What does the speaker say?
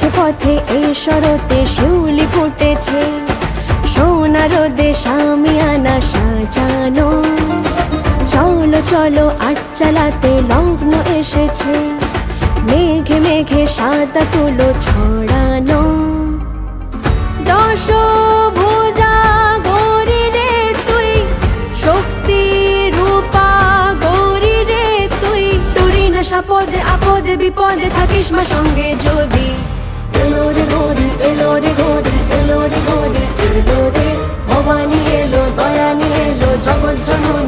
পথে পথে এই শরতে শিউলি ফুটেছে। সোনার দেশ আমি আনা সাজানো। চলো চলো, আট চালাতে লগ্ন এসেছে। মেঘে মেঘে সাদা তুলো ছড়ানো। দশ ভুজা রে তুই রে তুই। তুরি আপদে, বিপদে থাকিস মা সঙ্গে যদি। গৌরী নিয়ে এলো জগৎ জন